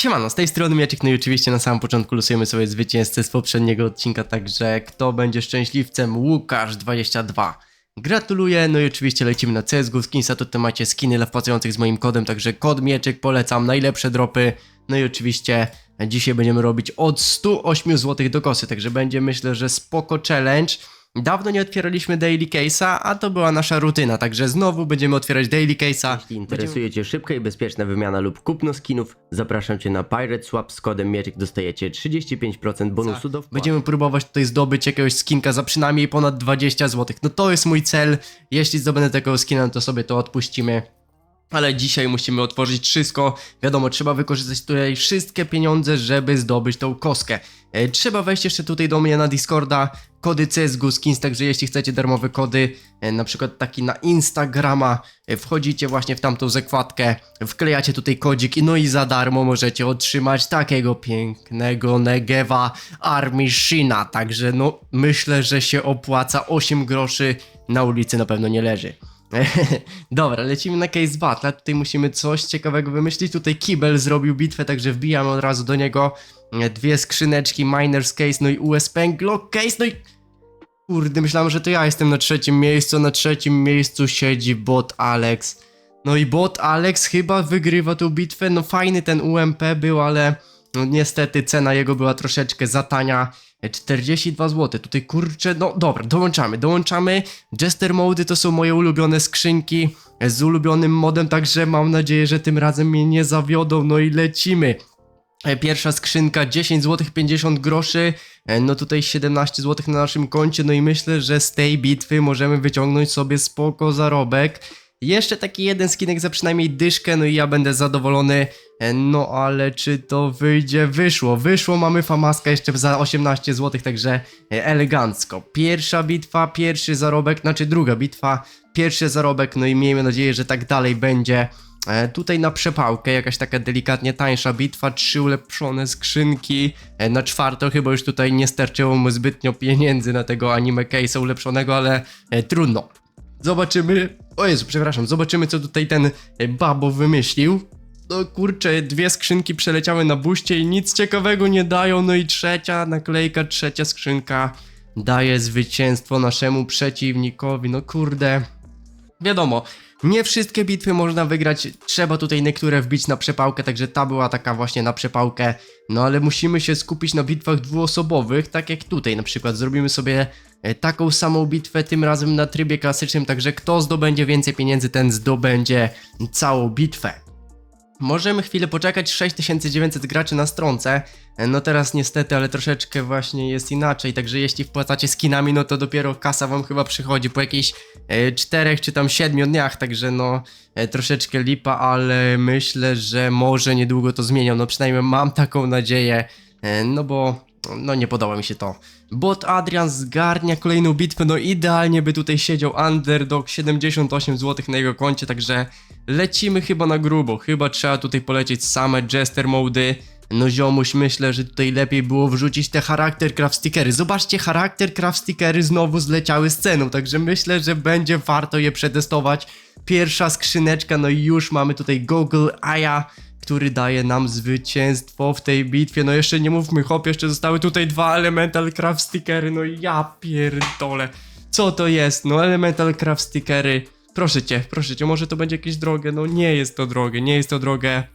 Siemano, z tej strony Mieczek, no i oczywiście na samym początku losujemy sobie zwycięzcę z poprzedniego odcinka, także kto będzie szczęśliwcem? Łukasz22. Gratuluję, no i oczywiście lecimy na CSGO Skinsa, tutaj macie skiny dla wpłacających z moim kodem, także kod Mieczek polecam, najlepsze dropy. No i oczywiście dzisiaj będziemy robić od 108 zł do kosy, także będzie myślę, że spoko challenge. Dawno nie otwieraliśmy Daily Case'a, a to była nasza rutyna, także znowu będziemy otwierać Daily Case'a. Jeśli interesuje Cię szybka i bezpieczna wymiana lub kupno skinów, zapraszam Cię na Pirate Swap z kodem Mieczek dostajecie 35% bonusu do wpłaty. Będziemy próbować tutaj zdobyć jakiegoś skinka za przynajmniej ponad 20 zł. No to jest mój cel. Jeśli zdobędę takiego skina, no to sobie to odpuścimy. Ale dzisiaj musimy otworzyć wszystko. Wiadomo, trzeba wykorzystać tutaj wszystkie pieniądze, żeby zdobyć tą koskę. E, trzeba wejść jeszcze tutaj do mnie na Discorda. Kody CSGO Skins, także jeśli chcecie darmowe kody, e, na przykład taki na Instagrama, e, wchodzicie właśnie w tamtą zakładkę, wklejacie tutaj kodzik no i za darmo możecie otrzymać takiego pięknego Negewa Army Shina. Także no myślę, że się opłaca 8 groszy na ulicy na pewno nie leży. Dobra, lecimy na case battle. Tutaj musimy coś ciekawego wymyślić. Tutaj Kibel zrobił bitwę, także wbijamy od razu do niego. E, Dwie skrzyneczki, Miners Case, no i USP Glock Case, no i... Kurde, myślałem, że to ja jestem na trzecim miejscu. Na trzecim miejscu siedzi bot Alex. No i bot Alex chyba wygrywa tą bitwę. No fajny ten UMP był, ale no niestety cena jego była troszeczkę za tania. E, 42 zł. Tutaj kurczę, no dobra, dołączamy, dołączamy. Jester Mody to są moje ulubione skrzynki z ulubionym modem, także mam nadzieję, że tym razem mnie nie zawiodą. No i lecimy. E, Pierwsza skrzynka 10 zł 50 groszy, e, no tutaj 17 zł na naszym koncie, no i myślę, że z tej bitwy możemy wyciągnąć sobie spoko zarobek. Jeszcze taki jeden skinek za przynajmniej dyszkę, no i ja będę zadowolony. E, No ale czy to wyjdzie? Wyszło, wyszło, mamy famaska jeszcze za 18 zł, także e, elegancko. Pierwsza bitwa, pierwszy zarobek, znaczy druga bitwa, pierwszy zarobek, no i miejmy nadzieję, że tak dalej będzie. E, tutaj na przepałkę, jakaś taka delikatnie tańsza bitwa, trzy ulepszone skrzynki. Na czwartą chyba już tutaj nie starczyło mu zbytnio pieniędzy na tego anime case'a ulepszonego, ale trudno. Zobaczymy. O Jezu, przepraszam, zobaczymy co tutaj ten e, babo wymyślił. No kurczę, dwie skrzynki przeleciały na buście i nic ciekawego nie dają. No i trzecia naklejka, trzecia skrzynka daje zwycięstwo naszemu przeciwnikowi. No kurde. Wiadomo, nie wszystkie bitwy można wygrać, trzeba tutaj niektóre wbić na przepałkę, także ta była taka właśnie na przepałkę. No ale musimy się skupić na bitwach dwuosobowych, tak jak tutaj na przykład. Zrobimy sobie e, taką samą bitwę, tym razem na trybie klasycznym, także kto zdobędzie więcej pieniędzy, ten zdobędzie całą bitwę. Możemy chwilę poczekać, 6900 graczy na stronce. E, No teraz niestety, ale troszeczkę właśnie jest inaczej, także jeśli wpłacacie skinami, no to dopiero kasa wam chyba przychodzi po jakichś 4 czy tam 7 dniach, także no e, troszeczkę lipa, ale myślę, że może niedługo to zmienią, no przynajmniej mam taką nadzieję, e, no bo no nie podoba mi się to. Bot Adrian zgarnia kolejną bitwę, no idealnie by tutaj siedział Underdog, 78 zł na jego koncie, także lecimy chyba na grubo, chyba trzeba tutaj polecieć same Jester Mody. No ziomuś, myślę, że tutaj lepiej było wrzucić te charakter craft stickery. Zobaczcie, charakter craft stickery znowu zleciały z ceną, także myślę, że będzie warto je przetestować. Pierwsza skrzyneczka, no i już mamy tutaj Google Aya, który daje nam zwycięstwo w tej bitwie. No jeszcze nie mówmy, hop, jeszcze zostały tutaj dwa Elemental Craft Stickery, no ja pierdolę. Co to jest? No Elemental Craft Stickery. Proszę cię, proszę cię, może to będzie jakieś drogie. No nie jest to drogie, nie jest to drogie.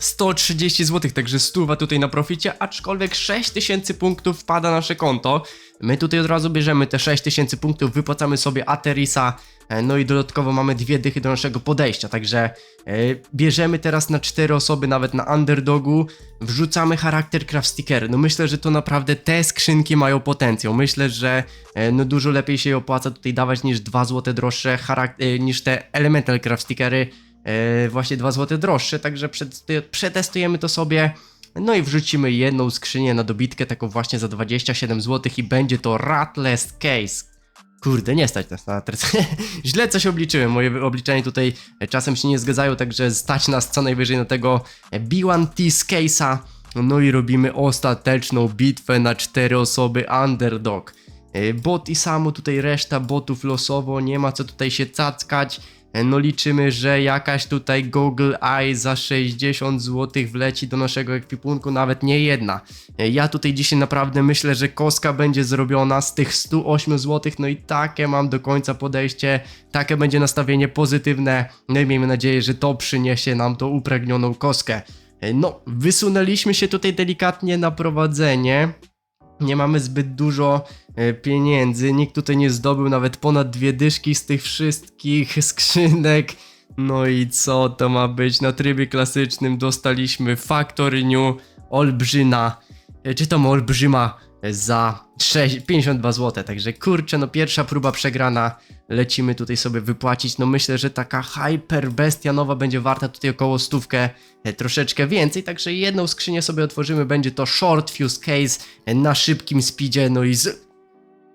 130 zł, także stuwa tutaj na proficie, aczkolwiek 6000 punktów wpada na nasze konto. My tutaj od razu bierzemy te 6000 punktów, wypłacamy sobie Aterisa, e, no i dodatkowo mamy dwie dychy do naszego podejścia, także e, bierzemy teraz na 4 osoby, nawet na underdogu, wrzucamy charakter craft stickery. No myślę, że to naprawdę te skrzynki mają potencjał. Myślę, że e, no dużo lepiej się opłaca tutaj dawać niż 2 zł droższe niż te elemental craft stickery właśnie 2 zł droższe, także przetestujemy to sobie. No i wrzucimy jedną skrzynię na dobitkę, taką właśnie za 27 zł i będzie to Ratless Case. Kurde, nie stać nas na. Źle coś obliczyłem, moje obliczenia tutaj e, czasem się nie zgadzają, także stać nas co najwyżej na tego e, B1T z Case'a. No i robimy ostateczną bitwę na 4 osoby Underdog. E, Bot i samo tutaj reszta botów losowo, nie ma co tutaj się cackać. E, No liczymy, że jakaś tutaj Google Eye za 60 zł wleci do naszego ekwipunku, nawet nie jedna. E, Ja tutaj dzisiaj naprawdę myślę, że koska będzie zrobiona z tych 108 zł, no i takie mam do końca podejście, takie będzie nastawienie pozytywne, no i miejmy nadzieję, że to przyniesie nam tą upragnioną koskę. E, No, wysunęliśmy się tutaj delikatnie na prowadzenie. Nie mamy zbyt dużo e, pieniędzy. Nikt tutaj nie zdobył nawet ponad dwie dyszki z tych wszystkich skrzynek. No i co to ma być? Na trybie klasycznym dostaliśmy Factory New Olbrzyna. e, Czy to Olbrzyma za 6, 52 zł. Także kurczę, no pierwsza próba przegrana. Lecimy tutaj sobie wypłacić. No myślę, że taka Hyper Bestia nowa będzie warta tutaj około stówkę, e, troszeczkę więcej. Także jedną skrzynię sobie otworzymy. Będzie to Short Fuse Case e, na szybkim speedzie. No i z...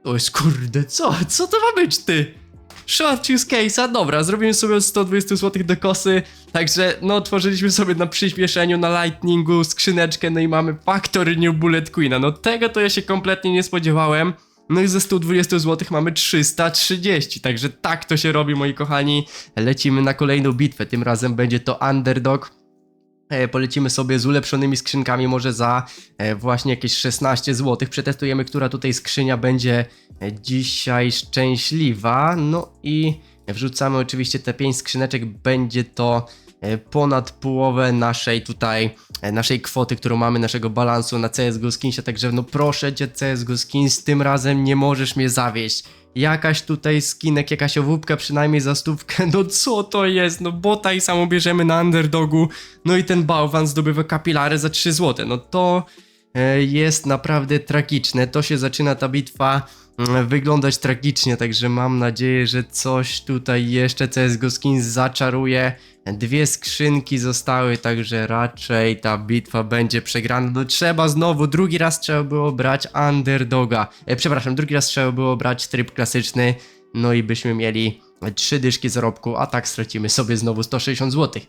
O kurde, co? Co to ma być ty? Short Fuse Case'a, dobra, zrobimy sobie od 120 zł do kosy, także no otworzyliśmy sobie na przyspieszeniu, na lightningu skrzyneczkę, no i mamy Factory New Bullet Queena, no tego to ja się kompletnie nie spodziewałem. No i ze 120 zł mamy 330, także tak to się robi moi kochani. Lecimy na kolejną bitwę, tym razem będzie to Underdog. E, Polecimy sobie z ulepszonymi skrzynkami, może za e, właśnie jakieś 16 zł. Przetestujemy, która tutaj skrzynia będzie e, dzisiaj szczęśliwa. No i wrzucamy oczywiście te 5 skrzyneczek. Będzie to ponad połowę naszej tutaj, naszej kwoty, którą mamy, naszego balansu na CSGO Skinsie. Także no proszę cię CSGO Skins, tym razem nie możesz mnie zawieść. Jakaś tutaj skinek, jakaś owóbka przynajmniej za stówkę, no co to jest? No bota i samo bierzemy na underdogu, no i ten bałwan zdobywa kapilary za 3 zł. No to e, jest naprawdę tragiczne. To się zaczyna ta bitwa wyglądać tragicznie, także mam nadzieję, że coś tutaj jeszcze CSGO Skins zaczaruje. Dwie skrzynki zostały, także raczej ta bitwa będzie przegrana. No trzeba znowu, drugi raz trzeba było brać underdoga. E, przepraszam, drugi raz trzeba było brać tryb klasyczny. No i byśmy mieli trzy dyszki zarobku, a tak stracimy sobie znowu 160 zł.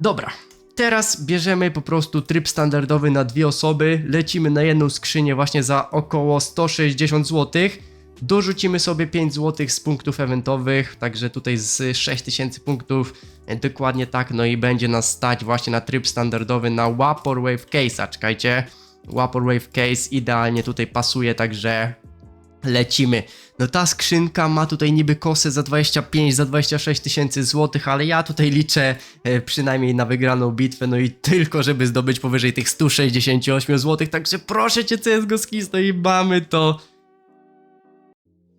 Dobra, teraz bierzemy po prostu tryb standardowy na dwie osoby, lecimy na jedną skrzynię właśnie za około 160 zł. Dorzucimy sobie 5 zł z punktów eventowych, także tutaj z 6000 punktów, e, dokładnie tak, no i będzie nas stać właśnie na tryb standardowy na Vaporwave Case'a, czekajcie. Vaporwave Case idealnie tutaj pasuje, także lecimy. No ta skrzynka ma tutaj niby kosę za 25, za 26 tysięcy złotych, ale ja tutaj liczę e, przynajmniej na wygraną bitwę, no i tylko żeby zdobyć powyżej tych 168 złotych, także proszę cię CSGO Skis, no i mamy to.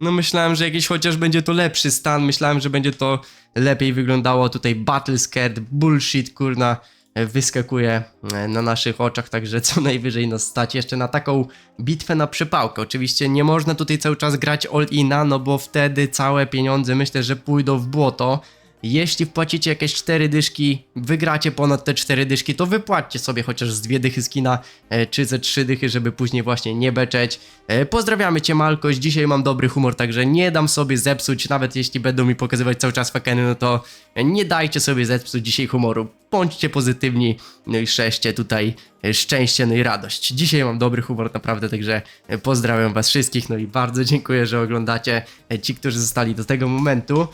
No myślałem, że jakiś chociaż będzie to lepszy stan, myślałem, że będzie to lepiej wyglądało, tutaj Battle Scared, bullshit, kurna, wyskakuje e, na naszych oczach, także co najwyżej nas stać jeszcze na taką bitwę na przypałkę. Oczywiście nie można tutaj cały czas grać all-ina, no bo wtedy całe pieniądze myślę, że pójdą w błoto. Jeśli wpłacicie jakieś 4 dyszki, wygracie ponad te 4 dyszki, to wypłaćcie sobie chociaż z dwie dychy skina, e, czy ze 3 dychy, żeby później właśnie nie beczeć. E, pozdrawiamy cię Malkoś, dzisiaj mam dobry humor, także nie dam sobie zepsuć, nawet jeśli będą mi pokazywać cały czas fakeny, no to nie dajcie sobie zepsuć dzisiaj humoru. Bądźcie pozytywni, no i szczęście tutaj, e, szczęście, no i radość. Dzisiaj mam dobry humor naprawdę, także pozdrawiam was wszystkich, no i bardzo dziękuję, że oglądacie, ci, którzy zostali do tego momentu.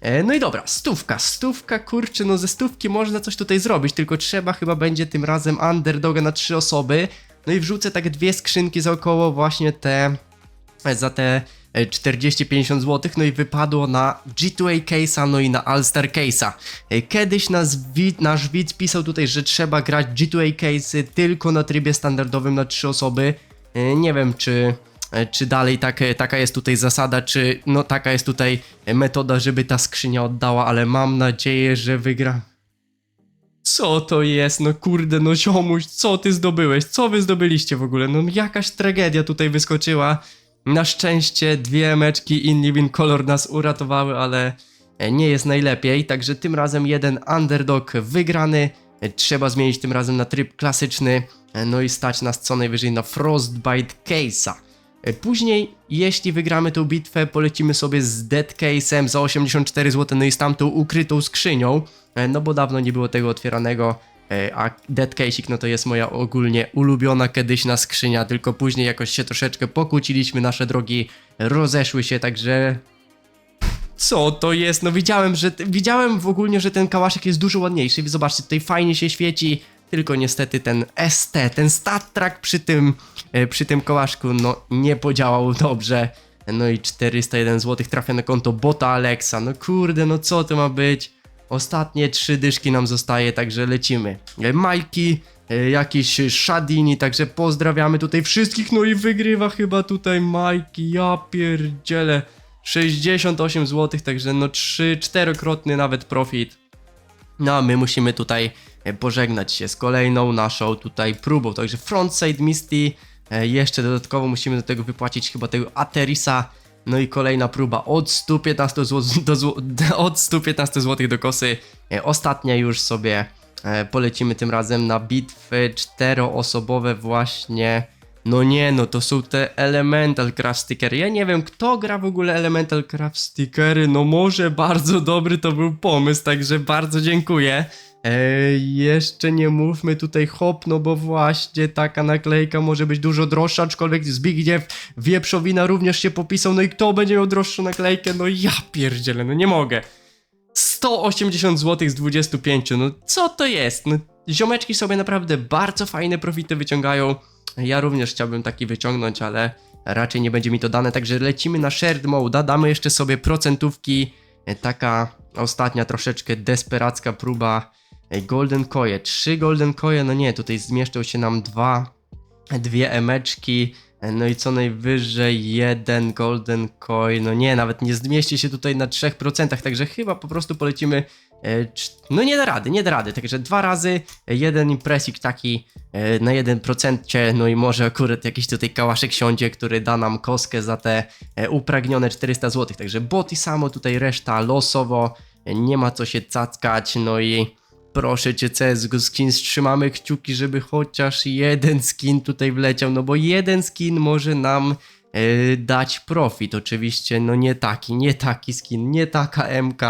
E, No i dobra, stówka, stówka, kurczę, no ze stówki można coś tutaj zrobić, tylko trzeba chyba będzie tym razem underdoga na trzy osoby, no i wrzucę tak dwie skrzynki za około właśnie te, e, za te e, 40-50 zł, no i wypadło na G2A Case'a, no i na All-Star Case'a. E, Kiedyś nas wid, nasz widz pisał tutaj, że trzeba grać G2A Case'y tylko na trybie standardowym na trzy osoby, E, nie wiem czy e, czy dalej tak, e, taka jest tutaj zasada, czy no taka jest tutaj e, metoda, żeby ta skrzynia oddała, ale mam nadzieję, że wygra. Co to jest? No kurde, no ziomuś, co ty zdobyłeś? Co wy zdobyliście w ogóle? No jakaś tragedia tutaj wyskoczyła. Na szczęście dwie meczki in Living Color nas uratowały, ale e, nie jest najlepiej, także tym razem jeden underdog wygrany. E, Trzeba zmienić tym razem na tryb klasyczny, e, no i stać nas co najwyżej na Frostbite Case'a. E, Później, jeśli wygramy tą bitwę, polecimy sobie z Dead Case'em za 84 zł, no i z tamtą ukrytą skrzynią, e, no bo dawno nie było tego otwieranego, e, a Dead Case'ik no to jest moja ogólnie ulubiona kiedyś na skrzynia, tylko później jakoś się troszeczkę pokłóciliśmy, nasze drogi rozeszły się, także co to jest? No widziałem, że widziałem w ogóle, że ten kałaszek jest dużo ładniejszy. Zobaczcie, tutaj fajnie się świeci. Tylko niestety ten ST, ten stat track przy tym, e, przy tym kołaszku, no nie podziałał dobrze. No i 401 zł trafia na konto bota Alexa. No kurde, no co to ma być? Ostatnie trzy dyszki nam zostaje, także lecimy. E, Majki, e, jakiś Shadini, także pozdrawiamy tutaj wszystkich. No i wygrywa chyba tutaj Majki, ja pierdzielę. 68 zł, także no 3-4-krotny nawet profit. No a my musimy tutaj pożegnać się z kolejną naszą tutaj próbą. Także frontside Misty, e, jeszcze dodatkowo musimy do tego wypłacić chyba tego Aterisa. No i kolejna próba od 115 zł do, zł- od 115 zł do kosy. E, Ostatnia już sobie e, polecimy tym razem na bitwy czteroosobowe właśnie. No nie, no to są te Elemental Craft Stickery. Ja nie wiem, kto gra w ogóle Elemental Craft Stickery. No może bardzo dobry to był pomysł, także bardzo dziękuję. Jeszcze nie mówmy tutaj hop, no bo właśnie taka naklejka może być dużo droższa, aczkolwiek Zbigniew Wieprzowina również się popisał, no i kto będzie miał droższą naklejkę? No ja pierdzielę, no nie mogę. 180 zł z 25, no co to jest? No, ziomeczki sobie naprawdę bardzo fajne profity wyciągają. Ja również chciałbym taki wyciągnąć, ale raczej nie będzie mi to dane, także lecimy na shared mode, damy jeszcze sobie procentówki, E, taka ostatnia troszeczkę desperacka próba Golden Coje, trzy Golden Coje, no nie, tutaj zmieszczą się nam dwa, dwie emeczki, e, no i co najwyżej jeden Golden Coin, no nie, nawet nie zmieści się tutaj na 3%, także chyba po prostu polecimy, e, no nie da rady, nie da rady, także dwa razy, e, jeden impresik taki na 1%, no i może akurat jakiś tutaj kałaszek siądzie, który da nam koskę za te upragnione 400 zł, także boty samo, tutaj reszta losowo, nie ma co się cackać, no i proszę cię CSGO Skins, trzymamy kciuki, żeby chociaż jeden skin tutaj wleciał, no bo jeden skin może nam e, dać profit, oczywiście, no nie taki, nie taki skin, nie taka MK.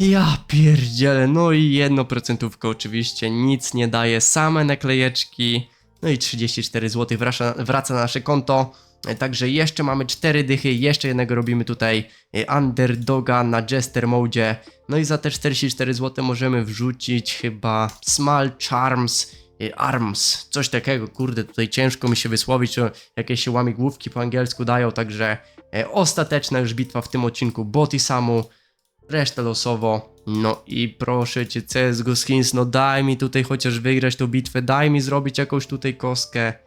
Ja pierdzielę, no i jedno procentówka oczywiście nic nie daje, same naklejeczki, no i 34 zł wraca, wraca na nasze konto. Także jeszcze mamy 4 dychy, jeszcze jednego robimy tutaj e, underdoga na Jester Mode. No i za te 44 zł możemy wrzucić chyba Small Charms e, Arms, coś takiego, kurde, tutaj ciężko mi się wysłowić, jakieś się łamigłówki po angielsku dają, także e, ostateczna już bitwa w tym odcinku Boty Samu, resztę losowo. No i proszę cię, CSGO Skins, no daj mi tutaj chociaż wygrać tą bitwę, daj mi zrobić jakąś tutaj koskę.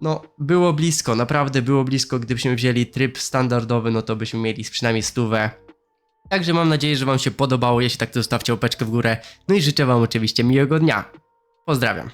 No, było blisko, naprawdę było blisko, gdybyśmy wzięli tryb standardowy, no to byśmy mieli przynajmniej stówę. Także mam nadzieję, że wam się podobało, jeśli tak to zostawcie łapeczkę w górę, no i życzę wam oczywiście miłego dnia. Pozdrawiam.